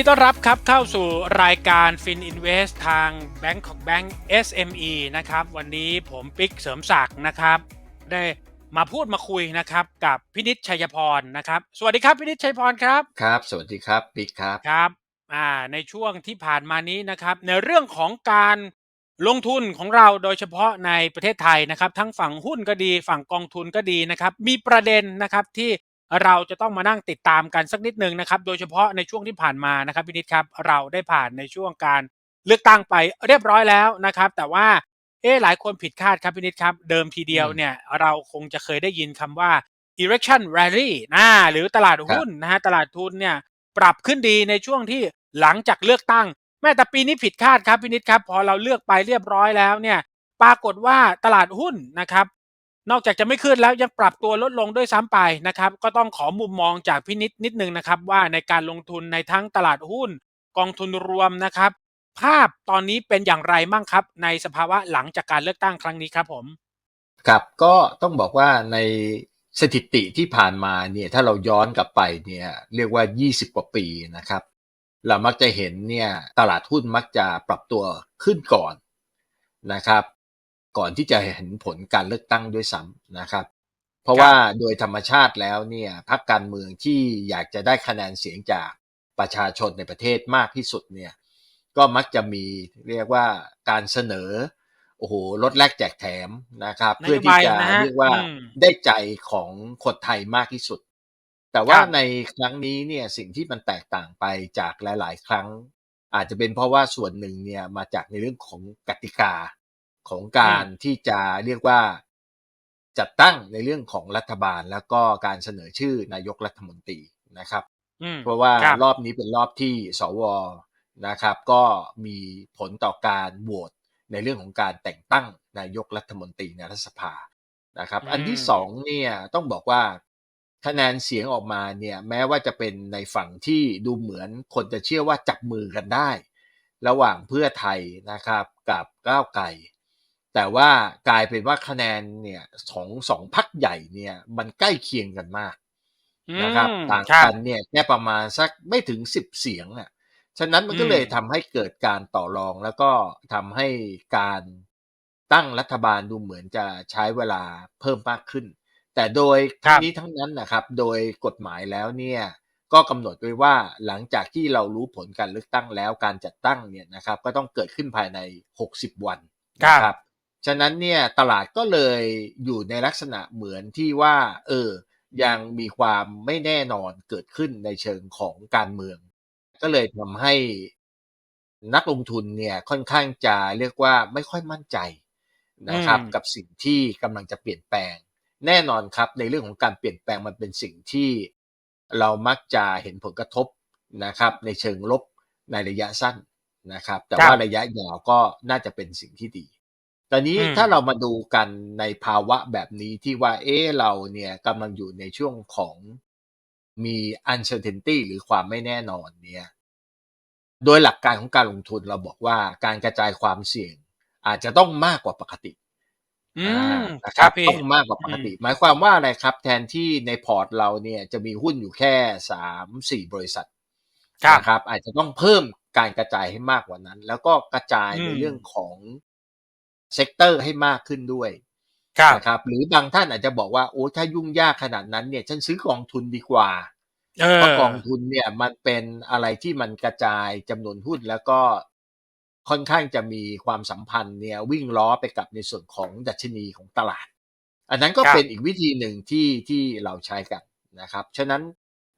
ยินดีต้อนรับครับเข้าสู่รายการ Fin Invest ทาง Bangkok Bank SME นะครับ วันนี้ผมปิ๊กเสริมศักดิ์นะครับ ได้มาพูดมาคุยนะครับ กับพินิจชัยพรนะครับ สวัสดีครับพินิจชัยพรครับครับ สวัสดีครับปิ๊กครับครับอ่าในช่วงที่ผ่านมานี้นะครับ ในเรื่องของการลงทุนของเราโดยเฉพาะในประเทศไทยนะครับ ทั้งฝั่งหุ้นก็ดี ฝั่งกองทุนก็ดีนะครับ มีประเด็นนะครับที่ เราจะต้องมานั่งติดตามกันสักนิดหนึ่งนะครับโดยเฉพาะในช่วงที่ผ่านมานะครับพินิจครับเราได้ผ่านในช่วงการเลือกตั้งไปเรียบร้อยแล้วนะครับ แต่ว่าเอ๊ะหลายคนผิดคาดครับพินิจครับ เดิมทีเดียวเนี่ยเราคงจะเคยได้ยินคำว่า election rally นะหรือตลาดหุ้นนะฮะตลาดทุนเนี่ยปรับขึ้นดีในช่วงที่หลังจากเลือกตั้ง แม้แต่ปีนี้ผิดคาดครับพินิจครับ พอเราเลือกไปเรียบร้อยแล้วเนี่ยปรากฏว่าตลาดหุ้นนะครับ นอกจากจะไม่ขึ้นแล้วยังปรับตัวลดลงด้วยซ้ำไปนะครับ ก็ต้องขอมุมมองจากพินิจนิดนึงนะครับ ว่าในการลงทุนในทั้งตลาดหุ้น กองทุนรวมนะครับ ภาพตอนนี้เป็นอย่างไรมั่งครับ ในสภาวะหลังจากการเลือกตั้งครั้งนี้ครับผมครับก็ต้องบอกว่าในสถิติที่ผ่านมาเนี่ยถ้าเราย้อนกลับไปเนี่ยเรียกว่า 20 กว่าปีนะครับ เรามักจะเห็นเนี่ยตลาดหุ้นมักจะปรับตัวขึ้นก่อนนะครับ ก่อนที่จะเห็นผลการเลือกตั้งด้วยซ้ำนะครับ เพราะว่าโดยธรรมชาติแล้วเนี่ยพรรคการเมืองที่อยากจะได้คะแนนเสียงจากประชาชนในประเทศมากที่สุดเนี่ยก็มักจะมีเรียกว่าการเสนอโอ้โหลดแลกแจกแถมนะครับนโยบายเพื่อที่จะนะฮะเรียกว่าอืมได้ใจของคนไทยมากที่สุด แต่ว่าครับในครั้งนี้เนี่ยสิ่งที่มันแตกต่างไปจากหลาย ๆ ครั้ง อาจจะเป็นเพราะว่าส่วนหนึ่งเนี่ยมาจากในเรื่องของกติกา ของการที่จะเรียกว่าจัดตั้งในเรื่องของรัฐบาลแล้วก็การเสนอชื่อนายกรัฐมนตรีนะครับอืมเพราะว่าครับรอบนี้เป็นรอบที่สวนะครับ ก็มีผลต่อการโหวตในเรื่องของการแต่งตั้งนายกรัฐมนตรีในรัฐสภานะครับอืมอันที่สองเนี่ยต้องบอกว่าคะแนนเสียงออกมาเนี่ยแม้ว่าจะเป็นในฝั่งที่ดูเหมือนคนจะเชื่อว่าจับมือกันได้ ระหว่างเพื่อไทยนะครับกับก้าวไกล แต่ว่ากลายเป็นว่าคะแนนเนี่ยของสองพักใหญ่เนี่ยมันใกล้เคียงกันมากนะครับอืมต่างครับกันเนี่ยแค่ประมาณสักไม่ถึงสิบเสียงอะฉะนั้นมันก็เลยอืมทำให้เกิดการต่อรองแล้วก็ทำให้การตั้งรัฐบาลดูเหมือนจะใช้เวลาเพิ่มมากขึ้น แต่โดยทั้งนี้ทั้งนั้นนะครับ โดยกฎหมายแล้วเนี่ยก็กำหนดไว้ว่าหลังจากที่เรารู้ผลการเลือกตั้งแล้วการจัดตั้งเนี่ยนะครับ ก็ต้องเกิดขึ้นภายใน 60 วันนะครับ ฉะนั้นเนี่ยตลาดก็เลยอยู่ในลักษณะเหมือนที่ว่า เออ ยังมีความไม่แน่นอนเกิดขึ้นในเชิงของการเมือง ก็เลยทำให้นักลงทุนเนี่ยค่อนข้างจะเรียกว่าไม่ค่อยมั่นใจนะครับอืมกับสิ่งที่กำลังจะเปลี่ยนแปลง แน่นอนครับในเรื่องของการเปลี่ยนแปลงมันเป็นสิ่งที่เรามักจะเห็นผลกระทบนะครับ ในเชิงลบในระยะสั้นนะครับ แต่ครับว่าระยะยาวก็น่าจะเป็นสิ่งที่ดี ตอนนี้อืมถ้าเรามาดูกันในภาวะแบบนี้ที่ว่า เอ๊ะเราเนี่ยกำลังอยู่ในช่วงของมี uncertainty หรือความไม่แน่นอนเนี่ย โดยหลักการของการลงทุนเราบอกว่าการกระจายความเสี่ยง อาจจะต้องมากกว่าปกติอือ่ามนะคครัรับบพี่ต้องมากกว่าปกติ หมายความว่าอะไรครับ แทนที่ในพอร์ตเราเนี่ยจะมีหุ้นอยู่แค่สามสี่บริษัทครับนะครับ อาจจะต้องเพิ่มการกระจายให้มากกว่านั้น แล้วก็กระจายอืมในเรื่องของ เซกเตอร์ให้มากขึ้นด้วยครับนะครับหรือบางท่านอาจจะบอกว่าโอ้ถ้ายุ่งยากขนาดนั้นเนี่ยฉันซื้อกองทุนดีกว่าเออเพราะกองทุนเนี่ยมันเป็นอะไรที่มันกระจายจำนวนหุ้นแล้วก็ค่อนข้างจะมีความสัมพันธ์เนี่ยวิ่งล้อไปกับในส่วนของดัชนีของตลาด อันนั้นก็ครับเป็นอีกวิธีหนึ่งที่ที่เราใช้กันนะครับ ฉะนั้น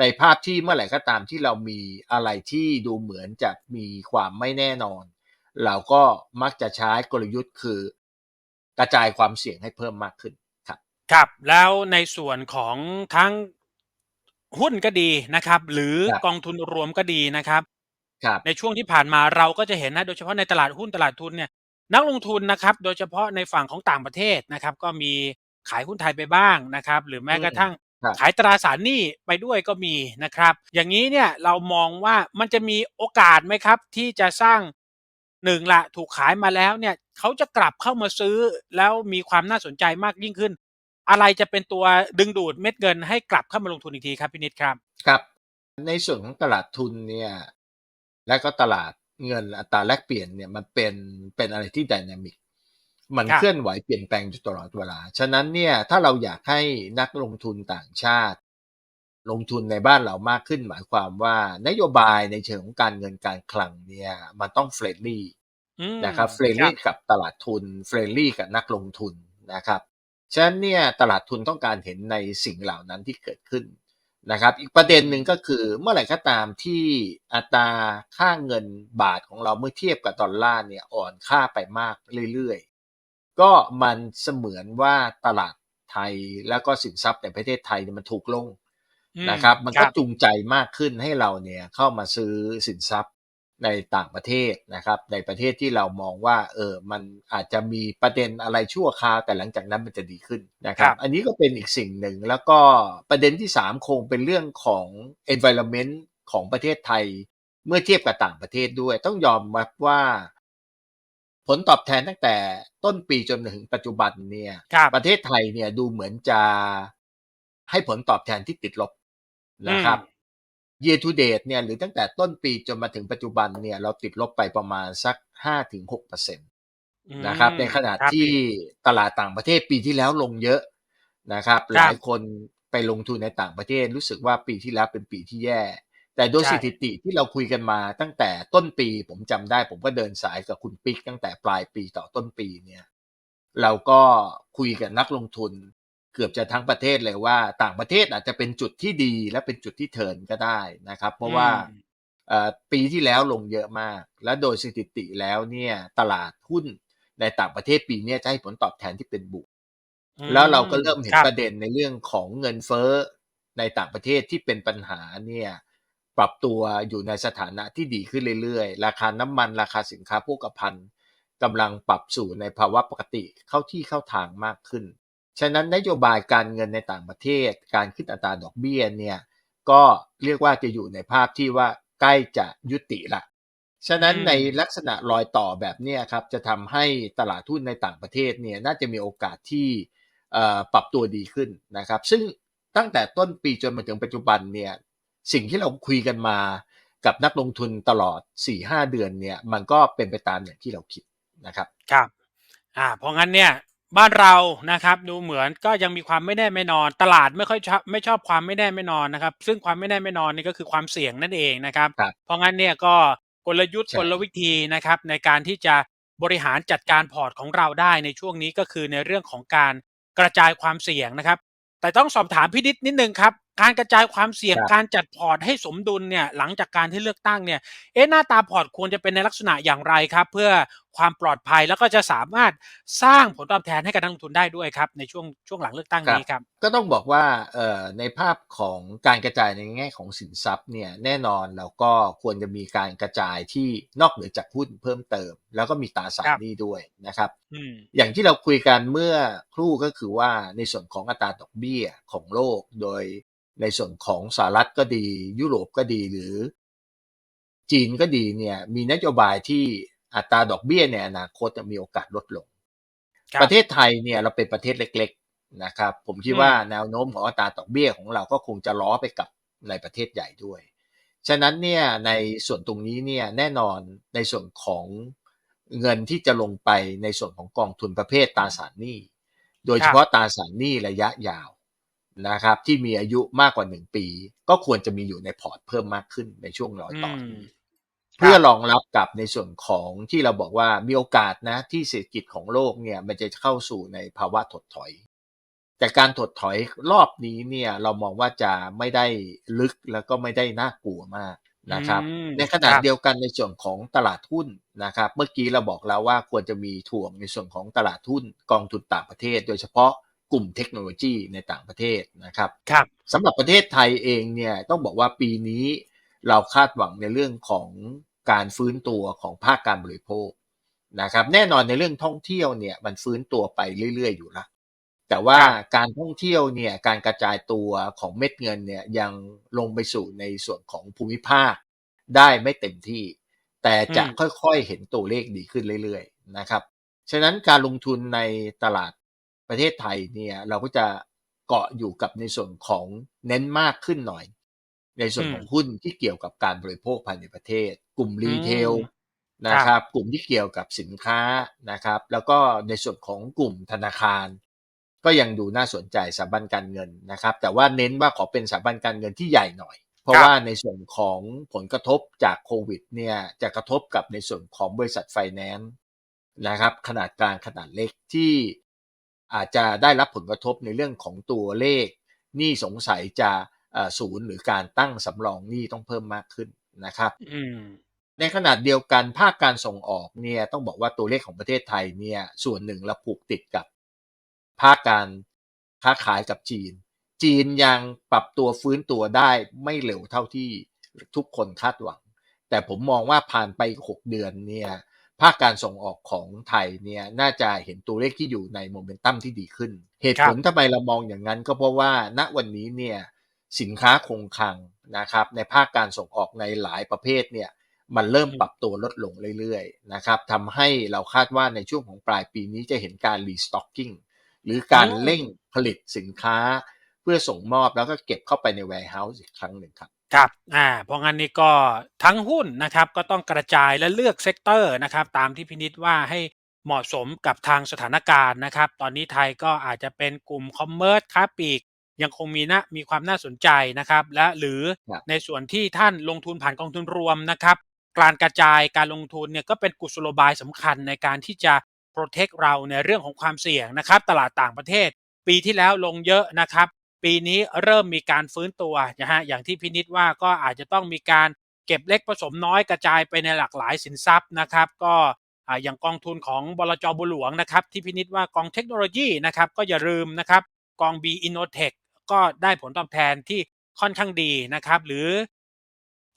ในภาพที่เมื่อไหร่ก็ตามที่เรามีอะไรที่ดูเหมือนจะมีความไม่แน่นอน เราก็มักจะใช้กลยุทธ์คือกระจายความเสี่ยงให้เพิ่มมากขึ้นครับครับแล้วในส่วนของทั้งหุ้นก็ดีนะครับ หรือครับกองทุนรวมก็ดีนะครับครับในช่วงที่ผ่านมาเราก็จะเห็นนะโดยเฉพาะในตลาดหุ้นตลาดทุนเนี่ยนักลงทุนนะครับ โดยเฉพาะในฝั่งของต่างประเทศนะครับ ก็มีขายหุ้นไทยไปบ้างนะครับ หรือแม้กระทั่งครับขายตราสารหนี้ไปด้วยก็มีนะครับ อย่างนี้เนี่ยเรามองว่ามันจะมีโอกาสไหมครับ ที่จะสร้าง หนึ่งละถูกขายมาแล้วเนี่ยเขาจะกลับเข้ามาซื้อแล้วมีความน่าสนใจมากยิ่งขึ้น อะไรจะเป็นตัวดึงดูดเม็ดเงินให้กลับเข้ามาลงทุนอีกทีครับพี่นิดครับครับ ในส่วนของตลาดทุนเนี่ยและก็ตลาดเงินอัตราแลกเปลี่ยนเนี่ยมันเป็นเป็นอะไรที่ดินามิกมันครับเคลื่อนไหวเปลี่ยนแปลงอยู่ตลอดเวลา ฉะนั้นเนี่ยถ้าเราอยากให้นักลงทุนต่างชาติ ลงทุนในบ้านเรามากขึ้น หมายความว่านโยบายในเชิงของการเงินการคลังเนี่ยมันต้องเฟรนลี่อืมนะครับเฟรนลี่กับตลาดทุนเฟรนลี่กับนักลงทุนนะครับฉะนั้นเนี่ยตลาดทุนต้องการเห็นในสิ่งเหล่านั้นที่เกิดขึ้นนะครับ อีกประเด็นหนึ่งก็คือเมื่อไหร่ก็ตามที่อัตราค่าเงินบาทของเราเมื่อเทียบกับดอลลาร์เนี่ยอ่อนค่าไปมากเรื่อยๆ ก็มันเสมือนว่าตลาดไทยแล้วก็สินทรัพย์ในประเทศไทยเนี่ยมันถูกลงอืม นะครับ มันคก็รับจูงใจมากขึ้นให้เราเนี่ยเข้ามาซื้อสินทรัพย์ในต่างประเทศนะครับ ในประเทศที่เรามองว่าเออมันอาจจะมีประเด็นอะไรชั่วคราวแต่หลังจากนั้นมันจะดีขึ้นนะครับ อันนี้ก็เป็นอีกสิ่งหนึ่งแล้วก็ประเด็นที่สามคงเป็นเรื่องของ environment ของประเทศไทย เมื่อเทียบกับต่างประเทศด้วย ต้องยอมรับว่า ผลตอบแทนตั้งแต่ต้นปีจนถึงปัจจุบันเนี่ยครับประเทศไทยเนี่ยดูเหมือนจะให้ผลตอบแทนที่ติดลบ นะครับ year to date เนี่ยหรือตั้งแต่ต้นปีจนมาถึงปัจจุบันเนี่ยเราติดลบไปประมาณสัก 5-6%นะครับในขณะครับที่ตลาดต่างประเทศปีที่แล้วลงเยอะนะครับครับ หลายคนไปลงทุนในต่างประเทศรู้สึกว่าปีที่แล้วเป็นปีที่แย่ แต่โดยใช่สถิติที่เราคุยกันมาตั้งแต่ต้นปีผมจำได้ ผมก็เดินสายกับคุณปิ๊กตั้งแต่ปลายปีต่อต้นปีเนี่ย เราก็คุยกับนักลงทุน เกือบจะทั้งประเทศเลยว่า ต่างประเทศอาจจะเป็นจุดที่ดีและเป็นจุดที่เทิร์นก็ได้นะครับ เพราะว่าอืมเอ่อปีที่แล้วลงเยอะมาก และโดยสถิติแล้วเนี่ยตลาดหุ้นในต่างประเทศปีเนี้ยจะให้ผลตอบแทนที่เป็นบวกอืมแล้วเราก็เริ่มเห็นครับประเด็นในเรื่องของเงินเฟ้อในต่างประเทศที่เป็นปัญหาเนี่ยปรับตัวอยู่ในสถานะที่ดีขึ้นเรื่อยๆ ราคาน้ำมันราคาสินค้าโภคภัณฑ์กำลังปรับสู่ในภาวะปกติเข้าที่เข้าทางมากขึ้น ฉะนั้นนโยบายการเงินในต่างประเทศ การขึ้นอัตราดอกเบี้ยเนี่ยก็เรียกว่าจะอยู่ในภาพที่ว่าใกล้จะยุติละ ฉะนั้นอืมในลักษณะรอยต่อแบบเนี้ยครับจะทำให้ตลาดหุ้นในต่างประเทศเนี่ยน่าจะมีโอกาสที่เอ่อปรับตัวดีขึ้นนะครับ ซึ่งตั้งแต่ต้นปีจนมาถึงปัจจุบันเนี่ยสิ่งที่เราคุยกันมากับนักลงทุนตลอด 4-5 เดือนเนี่ยมันก็เป็นไปตามอย่างที่เราคิดนะครับ ครับ อ่า เพราะงั้นเนี่ย บ้านเรานะครับดูเหมือนก็ยังมีความไม่แน่ไม่นอน ตลาดไม่ค่อยชอบไม่ชอบความไม่แน่ไม่นอนนะครับ ซึ่งความไม่แน่ไม่นอนนี่ก็คือความเสี่ยงนั่นเองนะครับ ครับเพราะงั้นเนี่ยก็กลยุทธ์ใช่ กลวิธีนะครับ ในการที่จะบริหารจัดการพอร์ตของเราได้ในช่วงนี้ก็คือในเรื่องของการกระจายความเสี่ยงนะครับ แต่ต้องสอบถามพี่นิดนิดนึงครับ การกระจายความเสี่ยงครับการจัดพอร์ตให้สมดุลเนี่ยหลังจากการที่เลือกตั้งเนี่ยเอ๊ะหน้าตาพอร์ตควรจะเป็นในลักษณะอย่างไรครับ เพื่อความปลอดภัยแล้วก็จะสามารถสร้างผลตอบแทนให้กับนักลงทุนได้ด้วยครับ ในช่วงช่วงหลังเลือกตั้งนี้ครับ ก็ต้องบอกว่าเอ่อในภาพของการกระจายในแง่ของสินทรัพย์เนี่ยแน่นอนเราก็ควรจะมีการกระจายที่นอกเหนือจากหุ้นเพิ่มเติม แล้วก็มีตราสารครับหนี้ด้วยนะครับอืมอย่างที่เราคุยกันเมื่อครู่ก็คือว่าในส่วนของอัตราดอกเบี้ยของโลกโดย ในส่วนของสหรัฐก็ดี ยุโรปก็ดีหรือ จีนก็ดีเนี่ยมีนโยบายที่อัตราดอกเบี้ยในอนาคตจะมีโอกาสลดลงครับประเทศไทยเนี่ยเราเป็นประเทศเล็ก ๆนะครับ ผมคิดอืมว่าแนวโน้มของอัตราดอกเบี้ยของเราก็คงจะล้อไปกับในประเทศใหญ่ด้วย ฉะนั้นเนี่ยในส่วนตรงนี้เนี่ยแน่นอนในส่วนของเงินที่จะลงไปในส่วนของกองทุนประเภทตราสารหนี้ โดยเฉพาะตราสารหนี้ระยะยาว นะครับที่มีอายุมากกว่าหนึ่งปี ก็ควรจะมีอยู่ในพอร์ตเพิ่มมากขึ้นในช่วงรอยต่ออมนี้เพื่อรองรับกับในส่วนของที่เราบอกว่ามีโอกาสนะที่เศรษฐกิจของโลกเนี่ยมันจะเข้าสู่ในภาวะถดถอย แต่การถดถอยรอบนี้เนี่ยเรามองว่าจะไม่ได้ลึกแล้วก็ไม่ได้น่ากลัวมากนะครับอืมในขณะครับเดียวกันในส่วนของตลาดหุ้นนะครับ เมื่อกี้เราบอกแล้วว่าควรจะมีถ่วงในส่วนของตลาดหุ้นกองทุนต่างประเทศ โดยเฉพาะ กลุ่มเทคโนโลยีในต่างประเทศนะครับครับสำหรับประเทศไทยเองเนี่ยต้องบอกว่าปีนี้เราคาดหวังในเรื่องของการฟื้นตัวของภาคการบริโภคนะครับแน่นอนในเรื่องท่องเที่ยวเนี่ยมันฟื้นตัวไปเรื่อย ๆ อยู่ละแต่ว่าครับการท่องเที่ยวเนี่ยการกระจายตัวของเม็ดเงินเนี่ยยังลงไปสู่ในส่วนของภูมิภาคได้ไม่เต็มที่ แต่จะค่อยๆเห็นตัวเลขดีขึ้นเรื่อยๆนะครับ ฉะนั้นการลงทุนในตลาด ประเทศไทยเนี่ยเราก็จะเกาะอยู่กับในส่วนของเน้นมากขึ้นหน่อย ในส่วนอืมของหุ้นที่เกี่ยวกับการบริโภคภายในประเทศ กลุ่มรีเทลอืมนะครับ กลุ่มที่เกี่ยวกับสินค้านะครับ แล้วก็ในส่วนของกลุ่มธนาคาร ก็ยังดูน่าสนใจสถาบันการเงินนะครับ แต่ว่าเน้นว่าขอเป็นสถาบันการเงินที่ใหญ่หน่อย เพราะครับว่าในส่วนของผลกระทบจากโควิดเนี่ยจะกระทบกับในส่วนของบริษัทไฟแนนซ์นะครับ ขนาดกลางขนาดเล็กที่ อาจจะได้รับผลกระทบในเรื่องของตัวเลขหนี้สงสัยจะเอ่อศูนย์หรือการตั้งสำรองหนี้ต้องเพิ่มมากขึ้นนะครับอืมในขนาดเดียวกันภาคการส่งออกเนี่ยต้องบอกว่าตัวเลขของประเทศไทยเนี่ยส่วนหนึ่งเราผูกติดกับ ภาคการค้าขายกับจีน จีนยังปรับตัวฟื้นตัวได้ไม่เร็วเท่าที่ทุกคนคาดหวัง แต่ผมมองว่าผ่านไป 6 เดือนเนี่ย ภาคการส่งออกของไทยเนี่ยน่าจะเห็นตัวเลขที่อยู่ในโมเมนตัมที่ดีขึ้น เหตุผลทำไมเรามองอย่างนั้นก็เพราะว่าณวันนี้เนี่ยสินค้าคงคลังนะครับในภาคการส่งออกในหลายประเภทเนี่ยมันเริ่มปรับตัวลดลงเรื่อยๆนะครับทำให้เราคาดว่าในช่วงของปลายปีนี้จะเห็นการรีสต็อกกิ้งหรือการอืมเร่งผลิตสินค้า เพื่อส่งมอบแล้วก็เก็บเข้าไปใน warehouse อีกครั้งหนึ่งครับ ครับ อ่า เพราะงั้นนี่ก็ทั้งหุ้นนะครับ ก็ต้องกระจายและเลือกเซกเตอร์นะครับ ตามที่พินิษว่าให้เหมาะสมกับทางสถานการณ์นะครับ ตอนนี้ไทยก็อาจจะเป็นกลุ่มคอมเมอร์สค้าปลีก ยังคงมีนะมีความน่าสนใจนะครับ และหรือครับในส่วนที่ท่านลงทุนผ่านกองทุนรวมนะครับ การกระจายการลงทุนเนี่ยก็เป็นกุศโลบายสำคัญในการที่จะ protect เราในเรื่องของความเสี่ยงนะครับ ตลาดต่างประเทศ ปีที่แล้วลงเยอะนะครับ ปีนี้เริ่มมีการฟื้นตัวนะฮะอย่างที่พินิษว่าก็อาจจะต้องมีการเก็บเล็กผสมน้อยกระจายไปในหลากหลายสินทรัพย์นะครับ ก็อย่างกองทุนของบลจบุหลวงนะครับ ที่พินิษว่ากองเทคโนโลยีนะครับก็อย่าลืมนะครับกอง B Innotech ก็ได้ผลตอบแทนที่ค่อนข้างดีนะครับ หรือ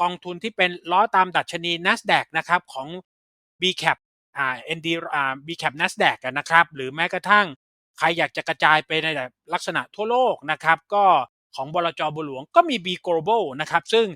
กองทุนที่เป็นล้อตามดัชนี NASDAQ นะครับของ BCAP อ่า ND อ่า BCAP NASDAQ นะครับ หรือแม้กระทั่ง ใครอยากจะกระจายไปในลักษณะทั่วโลกนะครับ ก็ของบลจบุหลวงก็มี B Global นะครับ ซึ่ง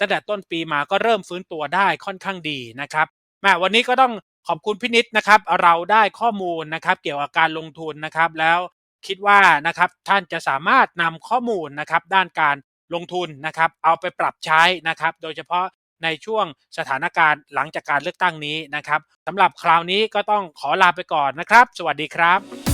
ตั้งแต่ต้นปีมาก็เริ่มฟื้นตัวได้ค่อนข้างดีนะครับแม่วันนี้ก็ต้องขอบคุณพินิษนะครับ เราได้ข้อมูลนะครับ เกี่ยวกับการลงทุนนะครับ แล้วคิดว่านะครับท่านจะสามารถนำข้อมูลนะครับด้านการลงทุนนะครับ เอาไปปรับใช้นะครับ โดยเฉพาะในช่วงสถานการณ์หลังจากการเลือกตั้งนี้นะครับสำหรับคราวนี้ก็ต้องขอลาไปก่อนนะครับ สวัสดีครับ